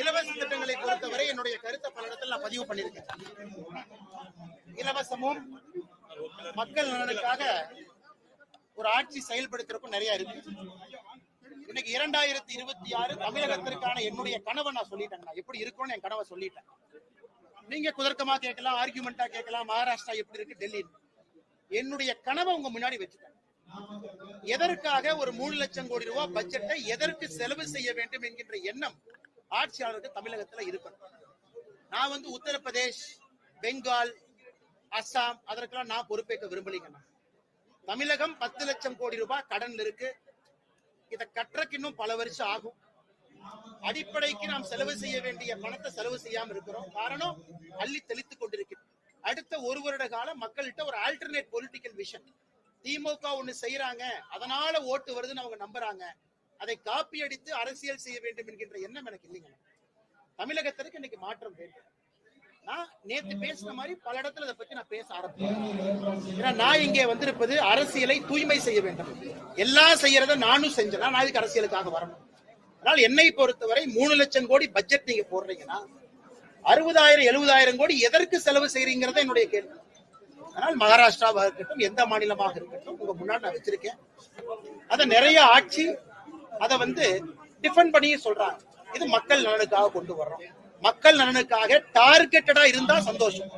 இலவச திட்டங்களை பொறுத்தவரை என்னுடைய கருத்தை பல இடத்துல நான் பதிவு பண்ணியிருக்கேன். இலவசமும் மக்கள் நலனுக்காக ஒரு ஆட்சி செயல்படுத்துறக்கும் நிறைய இருக்கு. இன்னைக்கு இரண்டாயிரத்தி இருபத்தி ஆறு தமிழகத்திற்கான என்னுடைய கனவை நான் சொல்லிட்டேன். நான் எப்படி இருக்கும்னு என் கனவை சொல்லிட்டேன். நீங்க குதர்க்கமா கேட்கலாம் ஆர்குமெண்டா கேட்கலாம் மகாராஷ்டிரா எப்படி இருக்கு டெல்லி என்னுடைய கனவை உங்க முன்னாடி வச்சுட்டேன். எதற்காக ஒரு மூணு லட்சம் கோடி ரூபாய் பட்ஜெட்டை எதற்கு செலவு செய்ய வேண்டும் என்கின்ற எண்ணம் ஆட்சியாளருக்கு தமிழகத்துல இருக்கணும். நான் வந்து உத்தரப்பிரதேஷ் பெங்கால் அஸ்ஸாம் அதற்கெல்லாம் நான் பொறுப்பேற்க விரும்பலீங்கண்ணா தமிழகம் பத்து லட்சம் கோடி ரூபாய் கடன்ல இருக்கு. இதை கட்டுறக்கு இன்னும் பல வருஷம் ஆகும். அடிப்படைக்கு நாம் செலவு செய்ய வேண்டிய பணத்தை செலவு செய்யாம இருக்கிறோம். காரணம் அள்ளி தெளித்துக் கொண்டிருக்கிறோம் அடுத்த ஒரு வருட காலம் மக்கள்கிட்ட ஒரு ஆல்டர்னேட் பொலிட்டிக்கல் விஷன் திமுக ஒண்ணு செய்யறாங்க அதனால ஓட்டு வருதுன்னு அவங்க நம்புறாங்க. அதை காப்பி அடித்து அரசியல் செய்ய வேண்டும் என்கின்ற எண்ணம் எனக்கு இல்லைங்க. தமிழகத்திற்கு இன்னைக்கு மாற்றம் வேண்டும். நான் நேத்து பேசின மாதிரி பல இடத்துல இதை பத்தி நான் பேச ஆரம்பிச்சேன் ஏன்னா நான் இங்கே வந்திருப்பது அரசியலை தூய்மை செய்ய வேண்டும். எல்லாம் செய்யறத நானும் செஞ்சேன். நான் இதுக்கு அரசியலுக்காக வரணும். அதனால் என்னை பொறுத்தவரை மூணு லட்சம் கோடி பட்ஜெட் நீங்க போடுறீங்கன்னா அறுபதாயிரம் எழுபதாயிரம் கோடி எதற்கு செலவு செய்யறீங்கிறத என்னுடைய கேள்வி. அதனால் மகாராஷ்டிராவாக இருக்கட்டும் எந்த மாநிலமாக இருக்கட்டும் உங்க முன்னாடி நான் வச்சிருக்கேன். அத நிறைய ஆட்சி அத வந்து டிஃபெண்ட் பண்ணி சொல்றாங்க. இது மக்கள் நலனுக்காக கொண்டு வர்றோம். மக்கள் நலனுக்காக டார்கெட்டடா இருந்தா சந்தோஷம்.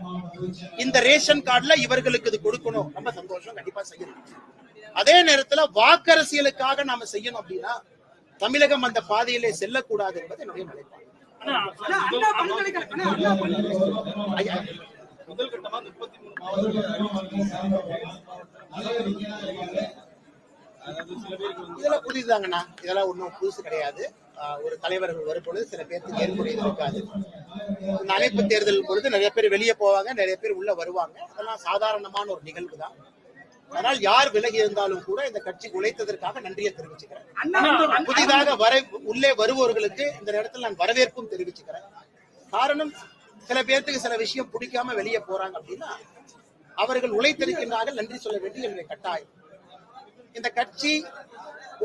இந்த ரேஷன் கார்டுல இவர்களுக்கு இது கொடுக்கணும். ரொம்ப சந்தோஷம். கண்டிப்பா செய்யணும். அதே நேரத்துல வாக்கரசியலுக்காக நாம செய்யணும் அப்படின்னா தமிழகம் அந்த பாதையிலே செல்லக்கூடாது என்பது என்னுடைய நிலைப்பாடு. முதல் கட்டமா முப்பத்தி மூணு மாவட்டங்கள். இதெல்லாம் புதிதாங்கண்ணா இதெல்லாம் ஒன்றும் புதுசு கிடையாது. ஒரு தலைவர் வரும் பொழுது சில பேருக்கு ஏற்புடையது இருக்காது. இந்த அமைப்பு தேர்தல் பொழுது நிறைய பேர் வெளியே போவாங்க நிறைய பேர் உள்ள வருவாங்க. அதெல்லாம் சாதாரணமான ஒரு நிகழ்வு தான் அதனால் யார் விலகி இருந்தாலும் கூட இந்த கட்சிக்கு உழைத்ததற்காக நன்றியை தெரிவிச்சுக்கிறேன். புதிதாக வர உள்ளே வருபவர்களுக்கு இந்த நேரத்தில் நான் வரவேற்பும் தெரிவிச்சுக்கிறேன். காரணம் சில பேர்த்துக்கு சில விஷயம் பிடிக்காம வெளியே போறாங்க அப்படின்னா அவர்கள் உழைத்திருக்கின்றார்கள் நன்றி சொல்ல வேண்டிய என்னுடைய கட்டாயம். இந்த கட்சி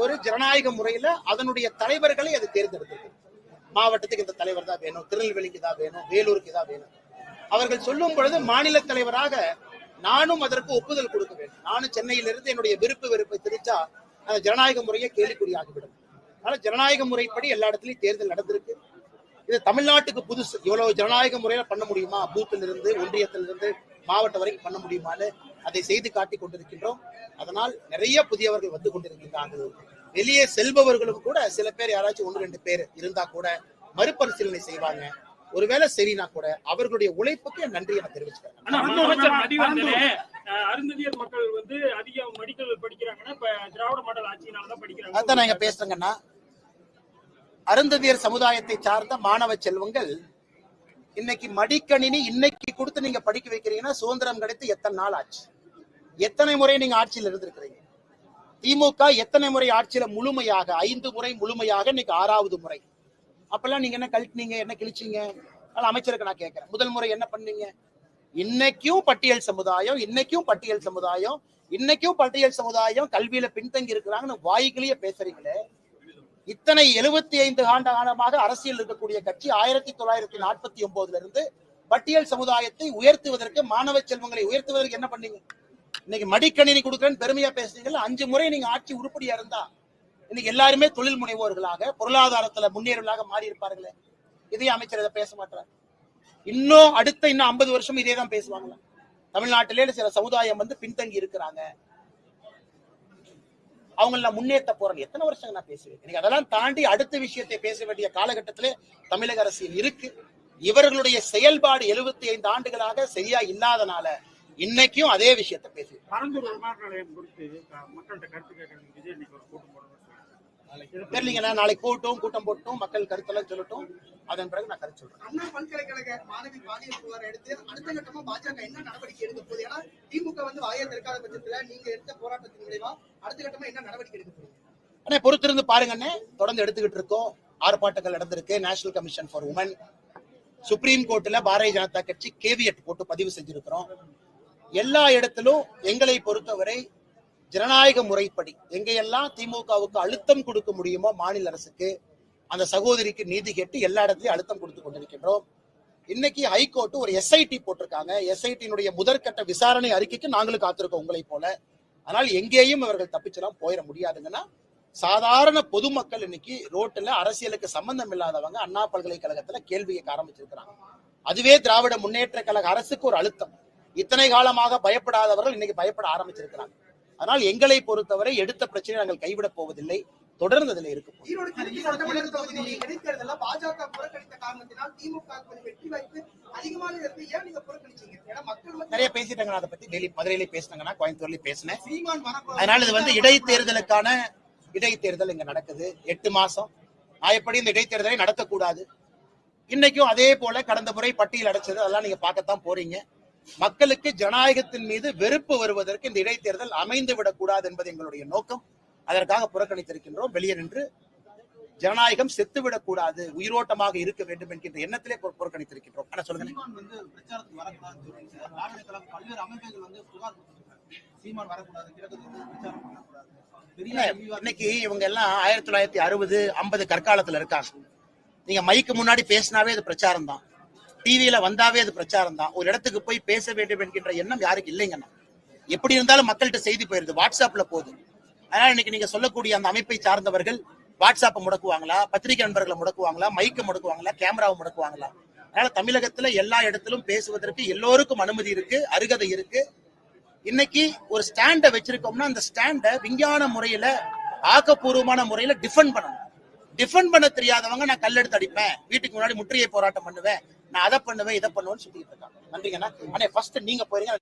ஒரு ஜனநாயக முறையில அதனுடைய தலைவர்களை அது தேர்ந்தெடுத்தது மாவட்டத்துக்கு இந்த தலைவர் தான் வேணும் திருநெல்வேலிக்கு தான் வேணும் வேலூருக்கு தான் வேணும். அவர்கள் சொல்லும் பொழுது மாநில தலைவராக நானும் அதற்கு ஒப்புதல் கொடுக்க வேண்டும். நானும் சென்னையிலிருந்து என்னுடைய விருப்பு வெறுப்பை திரிச்சா அந்த ஜனநாயக முறையை கேள்விக்குறியாகிவிடும் அதனால ஜனநாயக முறைப்படி எல்லா இடத்துலயும் தேர்தல் நடந்திருக்கு. இது தமிழ்நாட்டுக்கு புதுசு. இவ்வளவு ஜனநாயக முறையில பண்ண முடியுமா? பூத்துல இருந்து ஒன்றியத்திலிருந்து மாவட்டம் வரைக்கும் பண்ண முடியுமான்னு அதை செய்து காட்டி கொண்டிருக்கின்றோம். அதனால் நிறைய புதியவர்கள் வந்து கொண்டிருக்கின்றார்கள். வெளியே செல்பவர்களும் கூட சில பேர் யாராச்சும் ஒன்று ரெண்டு பேர் இருந்தா கூட மறுபரிசீலனை செய்வாங்க. ஒருவேளை சரினா கூட அவர்களுடைய உழைப்புக்கு என் நன்றியை நான் தெரிவிச்சுக்கிறேன். அருந்ததியர் மக்கள் வந்து அதிக மெடிக்கல் படிக்கிறாங்கன்னா இப்ப திராவிட மாடல் ஆட்சியினால தான் படிக்கிறாங்க. அதான் நான் இங்க பேசுறேங்கன்னா அருந்ததியர் சமுதாயத்தை சார்ந்த மாணவ செல்வங்கள் இன்னைக்கு மடிக்கணினி இன்னைக்கு கொடுத்து நீங்க படிக்க வைக்கிறீங்கன்னா சுதந்திரம் கிடைத்து எத்தனை நாள் ஆச்சு? எத்தனை முறை நீங்க ஆட்சியில் இருந்திருக்கிறீங்க? திமுக எத்தனை முறை ஆட்சியில முழுமையாக ஐந்து முறை முழுமையாக இன்னைக்கு ஆறாவது முறை? அப்பெல்லாம் நீங்க என்ன கழட்டினீங்க என்ன கிழிச்சீங்க? அதனால அமைச்சருக்கு நான் கேட்கிறேன். முதல் முறை என்ன பண்ணீங்க? இன்னைக்கும் பட்டியல் சமுதாயம் இன்னைக்கும் பட்டியல் சமுதாயம் இன்னைக்கும் பட்டியல் சமுதாயம் கல்வியில பின்தங்கி இருக்கிறாங்கன்னு வாய்க்கிலேயே பேசுறீங்களே இத்தனை எழுபத்தி ஐந்து ஆண்டு காலமாக அரசியல் இருக்கக்கூடிய கட்சி ஆயிரத்தி தொள்ளாயிரத்தி நாற்பத்தி ஒன்பதுல இருந்து பட்டியல் சமுதாயத்தை உயர்த்துவதற்கு மாணவ செல்வங்களை உயர்த்துவதற்கு என்ன பண்ணீங்க? இன்னைக்கு மடிக்கணினி கொடுக்குறேன்னு பெருமையா பேசுறீங்கல்ல அஞ்சு முறை நீங்க ஆட்சி உருப்படியா இருந்தா இன்னைக்கு எல்லாருமே தொழில் முனைவோர்களாக பொருளாதாரத்துல முன்னேறவர்களாக மாறி இருப்பார்களே இதே அமைச்சர் இதை பேச மாட்டார். இன்னும் அடுத்த இன்னும் ஐம்பது வருஷம் இதே தான் பேசுவாங்களா தமிழ்நாட்டிலே சில சமுதாயம் வந்து பின்தங்கி இருக்கிறாங்க. அவங்களை நான் முன்னேற்ற போறேன் எத்தனை வருஷம் நான் பேசுவேன்? எனக்கு அதெல்லாம் தாண்டி அடுத்த விஷயத்தை பேச வேண்டிய காலகட்டத்திலே தமிழக அரசியல் இருக்கு. இவர்களுடைய செயல்பாடு எழுபத்தி ஐந்து ஆண்டுகளாக சரியா இல்லாதனால இன்னைக்கும் அதே விஷயத்தை பேசுவேன். கூட்டம் தெரியலீங்களா நாளைக்கு போட்டும் கூட்டம் போட்டும் மக்கள் கருத்தெல்லாம் சொல்லட்டும். அதன் பிறகு நான் கருத்து சொல்றேன். அண்ணா பல்கலைக்கழக மாணவி பாலியல் புகார் எடுத்து அடுத்த கட்டமா பாஜக என்ன நடவடிக்கை எடுக்க போகுது? ஏன்னா திமுக வந்து வாயை திறக்காத பட்சத்துல நீங்க எடுத்த போராட்டத்தின் விளைவா அடுத்த கட்டமா என்ன நடவடிக்கை எடுக்க போகுது? அண்ணே பொறுத்திருந்து பாருங்க அண்ணே தொடர்ந்து எடுத்துக்கிட்டு இருக்கோம். ஆர்ப்பாட்டங்கள் நடந்திருக்கு. National commission for women supreme கோர்ட்ல பாரதிய ஜனதா கட்சி கேவியட் போட்டு பதிவு செஞ்சிருக்கிறோம். எல்லா இடத்திலும் எங்களை பொறுத்தவரை ஜனநாயக முறைப்படி எங்கெல்லாம் திமுகவுக்கு அழுத்தம் கொடுக்க முடியுமோ மாநில அரசுக்கு அந்த சகோதரிக்கு நீதி கேட்டு எல்லா இடத்துலயும் அழுத்தம் கொடுத்து கொண்டிருக்கின்றோம். இன்னைக்கு ஹைகோர்ட் ஒரு எஸ்ஐடி போட்டிருக்காங்க. எஸ்ஐடியினுடைய முதற்கட்ட விசாரணை அறிக்கைக்கு நாங்களும் காத்திருக்கோம் உங்களை போல. ஆனால் எங்கேயும் அவர்கள் தப்பிச்செல்லாம் போயிட முடியாதுங்கன்னா சாதாரண பொதுமக்கள் இன்னைக்கு ரோட்டுல அரசியலுக்கு சம்பந்தம் இல்லாதவங்க அண்ணா பல்கலைக்கழகத்துல கேள்வி கேட்க ஆரம்பிச்சிருக்கிறாங்க. அதுவே திராவிட முன்னேற்ற கழக அரசுக்கு ஒரு அழுத்தம். இத்தனை காலமாக பயப்படாதவர்கள் இன்னைக்கு பயப்பட ஆரம்பிச்சிருக்கிறாங்க. அதனால் எங்களை பொறுத்தவரை எடுத்த பிரச்சனையை நாங்கள் கைவிடப் போவதில்லை. தொடர்ந்து அதில் இருக்கும் நிறைய பேசிட்டாங்க அதை பத்தி டெல்லி மதுரையில பேசினாங்கன்னா கோயம்புத்தூர்லயும் பேசினேன். அதனால இது வந்து இடைத்தேர்தலுக்கான இடைத்தேர்தல் இங்க நடக்குது. எட்டு மாசம். நான் எப்படி இந்த இடைத்தேர்தலை நடத்தக்கூடாது. இன்னைக்கும் அதே போல கடந்த முறை பட்டியல் அடைச்சது அதெல்லாம் நீங்க பார்க்கத்தான் போறீங்க. மக்களுக்கு ஜனநாயகத்தின் மீது வெறுப்பு வருவதற்கு இந்த இடைத்தேர்தல் அமைந்து விடக்கூடாது என்பது எங்களுடைய நோக்கம். அதற்காக புறக்கணித்திருக்கின்றோம். வெளியே நின்று ஜனநாயகம் செத்துவிடக் கூடாது உயிரோட்டமாக இருக்க வேண்டும் என்கின்ற எண்ணத்திலே புற- புறக்கணித்திருக்கின்றோம். ஆனா சொல்லுங்க. இன்னைக்கு இவங்க எல்லாம் ஆயிரத்தி தொள்ளாயிரத்தி அறுபது ஐம்பது கற்காலத்துல இருக்காங்க. நீங்க மைக்கு முன்னாடி பேசினாவே அது பிரச்சாரம் தான் டிவியில வந்தாவே அது பிரச்சாரம் தான் ஒரு இடத்துக்கு போய் பேச வேண்டும் என்கின்ற எண்ணம் யாருக்கு இல்லைங்கண்ணா. எப்படி இருந்தாலும் மக்கள்கிட்ட செய்தி போயிருது. வாட்ஸ்அப்ல போகுது. அதனால இன்னைக்கு நீங்க சொல்லக்கூடிய அந்த அமைப்பை சார்ந்தவர்கள் வாட்ஸ்அப்பை முடக்குவாங்களா? பத்திரிகை நண்பர்களை முடக்குவாங்களா? மைக்கை முடக்குவாங்களா? கேமராவை முடக்குவாங்களா? அதனால தமிழகத்துல எல்லா இடத்திலும் பேசுவதற்கு எல்லோருக்கும் அனுமதி இருக்கு அருகதை இருக்கு. இன்னைக்கு ஒரு ஸ்டாண்டை வச்சிருக்கோம்னா அந்த ஸ்டாண்டை விஞ்ஞான முறையில ஆக்கப்பூர்வமான முறையில டிஃபெண்ட் பண்ணணும். டிஃபெண்ட் பண்ண தெரியாதவங்க நான் கல்லெடுத்து அடிப்பேன். வீட்டுக்கு முன்னாடி முற்றுகை போராட்டம் பண்ணுவேன். நான் அதை பண்ணுவேன் இதை பண்ணுவேன்னு சொல்லிட்டு இருக்காங்க. நன்றிங்கண்ணா. அண்ணே ஃபர்ஸ்ட் நீங்க போயிருங்க